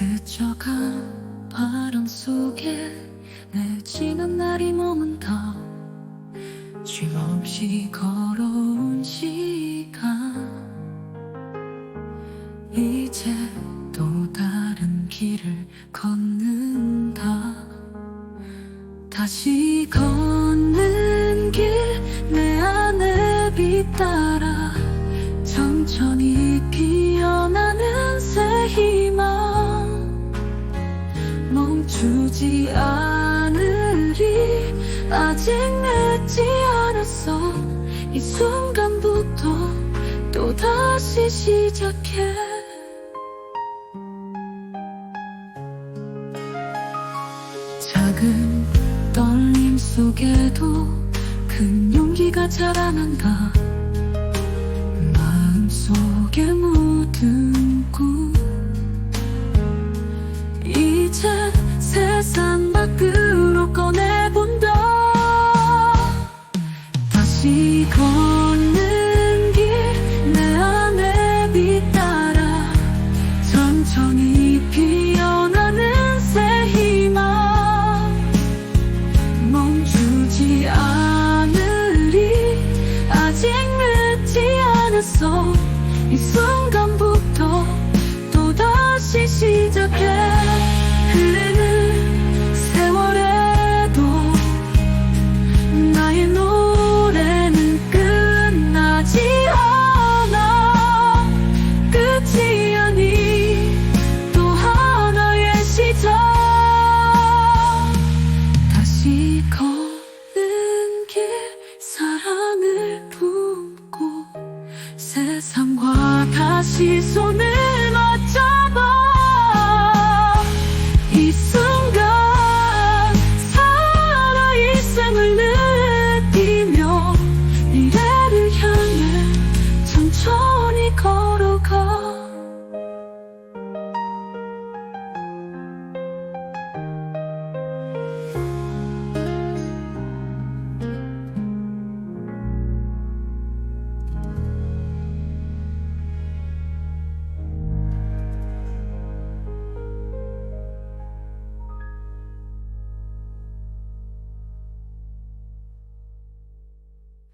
스쳐간 바람 속에 내 지난 날이 머문다. 쉼없이 걸어온 시간. 이제 또 다른 길을 걷는다. 다시 걷는 길 내 안에 빛따라 멈추지 않으리 아직 늦지 않았어. 이 순간부터 또 다시 시작해. 작은 떨림 속에도 큰 용기가 자라난다 마음속에 묻은 세상 밖으로 꺼내본다 다시 걷는 길 내 안에 빛 따라 천천히 피어나는 새 희망. 멈추지 않으리. 아직 늦지 않았어. 이 순간부터 또다시 시작해 세상과 다시 손을